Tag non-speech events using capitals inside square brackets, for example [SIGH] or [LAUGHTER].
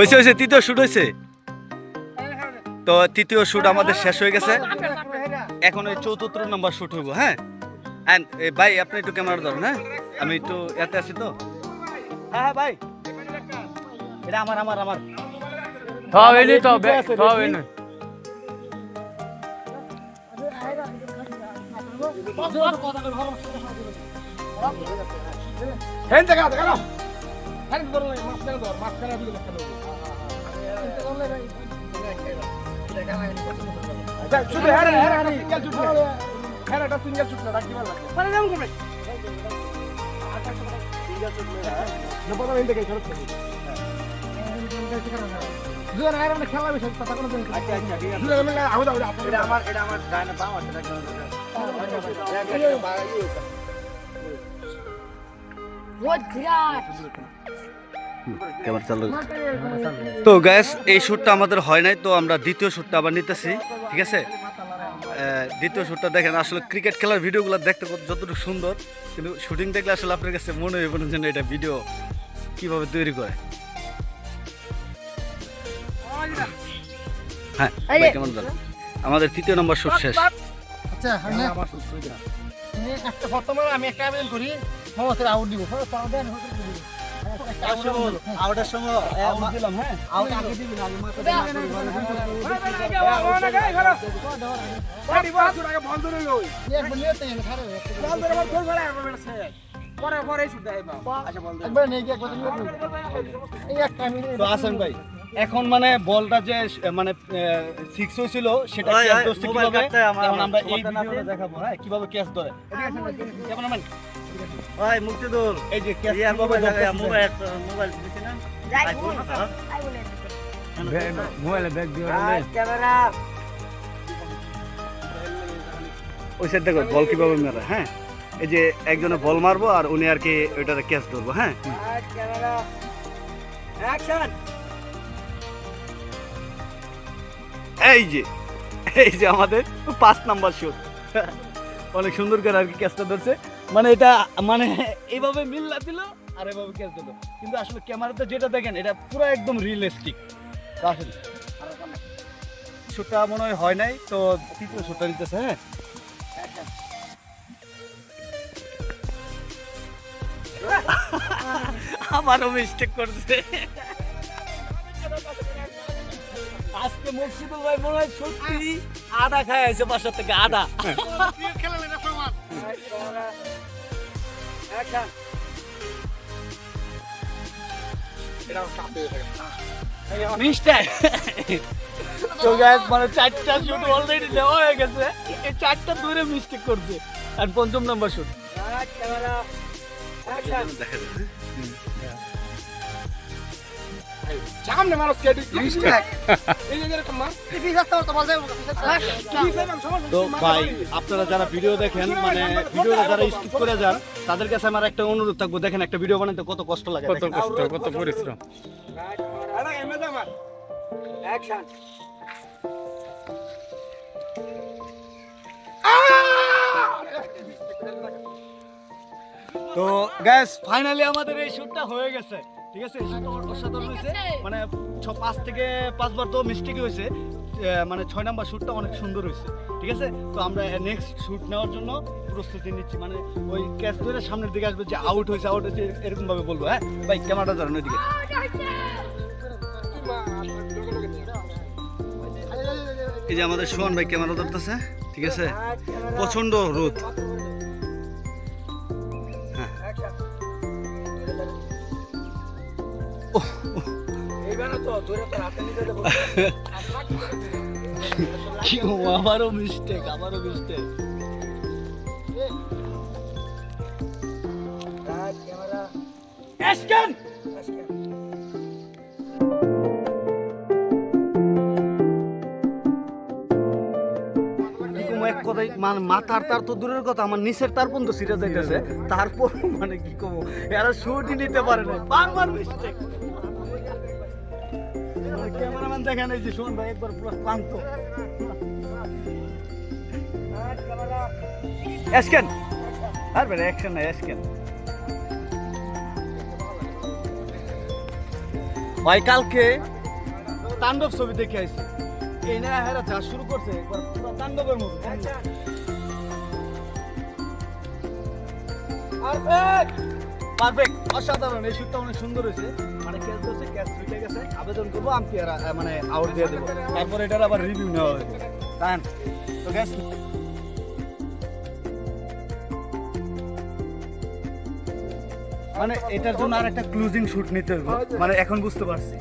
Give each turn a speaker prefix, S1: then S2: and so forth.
S1: হয়েছে হয়েছে তৃতীয় শুট হয়েছে তো তৃতীয় শুট আমাদের শেষ হয়ে গেছে। এখন ওই চতুর্থ নম্বর শুট হইব হ্যাঁ? ভাই আপনি একটু ক্যামেরা ধরুন হ্যাঁ? আমি একটু এতে আছি তো। হ্যাঁ হ্যাঁ ভাই। এটা আমার আমার আমার।
S2: খাওয়া
S3: না মাঝখানে ধর মাঝখানে শুধু হ্যাঁ হ্যাঁ সিঙ্গেল হ্যাঁ একটা সিঙ্গেল শুট না। রাখতে পারলাম মানে খেলা কথা কোনো আচ্ছা আচ্ছা ঠিক আছে। এটা আমার এটা আমার আছে
S1: ক্যামেরা চালু তো গ্যাস এই শ্যুটটা আমাদের হয় নাই তো আমরা দ্বিতীয় শ্যুটটা আবার নিতেছি ঠিক আছে? দ্বিতীয় শ্যুটটা দেখেন আসলে ক্রিকেট খেলার ভিডিওগুলো দেখতে কত- যতটুকু সুন্দর কিন্তু শুটিং দেখলে আসলে আপনার কাছে মনে হইব না যেন এটা ভিডিও কীভাবে তৈরি করে। হ্যাঁ কেমন দাদা আমাদের তৃতীয় নম্বর শুট শেষ।
S3: আচ্ছা আমি আমি একটা আমি একটা আবেদন করি। সমস্ত আউট দিব
S1: আউটের সময় আউট দিলাম হ্যাঁ আউট আগে দিবি না আসেন ভাই এখন মানে বলটা যে মানে সিক্স হয়েছিল সেটা ক্যাচ ধরছে কীভাবে
S4: কাটতে আমার-
S1: এখন আমরা এই ভিডিওটা দেখাবো হ্যাঁ কীভাবে ক্যাচ ধরে কেমন আছেন?
S4: মুক্তিদুল।
S1: এই যে
S4: ইয়ার মোবাইল মোবাইল মোবাইল দিছি না? আইফোন হ্যাঁ?
S2: মোবাইলে ব্যাগ দিয়ে
S1: ওই সাইড দেখো বল কীভাবে মারে হ্যাঁ? এই যে একজনে বল মারবো আর উনি আর কি ওইটারে ক্যাচ ধরবো হ্যাঁ? এই যে এই যে আমাদের পাঁচ নাম্বার শুট অনেক সুন্দর করে আর কি ক্যাচটা ধরছে। মানে এটা মানে এইভাবে মিল্লা দিল আর এভাবে ক্যাচ দিল কিন্তু আসলে ক্যামেরাতে যেটা দেখেন এটা পুরো একদম রিয়েলিস্টিক আসলে শুটটা মনে হয় হয় নাই তো তৃতীয় শুটটা নিতেছে হ্যাঁ? [LAUGHS] আমারও মিস্টেক করছে। আজকে মুর্শিদুল ভাই মনে হয় সত্যি আদা খায় আছে বাসার থেকে আদা। [LAUGHS] মিস্টার [LAUGHS] তো গ্যাস মানে চারটা শুট অলরেডি নেওয়া হয়ে গেছে। এই চারটা দূরে মিস্টেক করছে। আর পঞ্চম নাম্বার শুট
S3: সামনে মানুষ কেটে এই যে এরকম মার কি রাস্তা তো
S1: ভাই আপনারা যারা ভিডিও দেখেন মানে ভিডিওটা যারা স্কিপ করে যান তাদের কাছে আমার একটা অনুরোধ থাকব। দেখেন একটা ভিডিও বানাতে কত কষ্ট লাগে।
S2: কত কষ্ট কত পরিশ্রম।
S3: অ্যাকশন
S1: তো গ্যাস ফাইনালি আমাদের এই শুটটা হয়ে গেছে। ঠিক আছে? অসাধারণ হয়েছে। মানে ছ পাঁচ থেকে পাঁচবার তো মিস্টেক হয়েছে? মানে ছয় নাম্বার শ্যুটটা অনেক সুন্দর হয়েছে। ঠিক আছে? তো আমরা নেক্সট শ্যুট নেওয়ার জন্য প্রস্তুতি নিচ্ছি। মানে ওই ক্যাচ ধরে সামনের দিকে আসবে যে আউট হয়েছে আউট হয়েছে এরকম ভাবে বলব হ্যাঁ? ভাই ক্যামেরাটা ধরেন ওইদিকে। এই যে আমাদের সোহান ভাই ক্যামেরা ধরতেছে ঠিক আছে? প্রচণ্ড রোদ। কি আমারও মিস্টেক আমারও মিস্টেক অ্যাকশন এক মানে মাথার তার তো দূরের কথা, আমার নিচের তার পর্যন্ত সিরে যাইতেছে। তারপর মানে কি কব, এরা শুটই নিতে পারে না বারবার মিস্টেক ক্যামেরাম্যান যে ভাই, একবার পুরো ক্লান্ত। আর অ্যাকশন ভাই, কালকে তাণ্ডব ছবি দেখে আইছে। অসাধারণ, এই শুটটা অনেক সুন্দর হয়েছে। মানে ধরছে গেছে। আবেদন করব আমি মানে আউট দিয়ে দেবো। তারপর এটার আবার রিভিউ নেওয়া হবে তান তো গ্যাস মানে এটার জন্য আর একটা ক্লোজিং শুট নিতে হবে মানে এখন বুঝতে পারছি।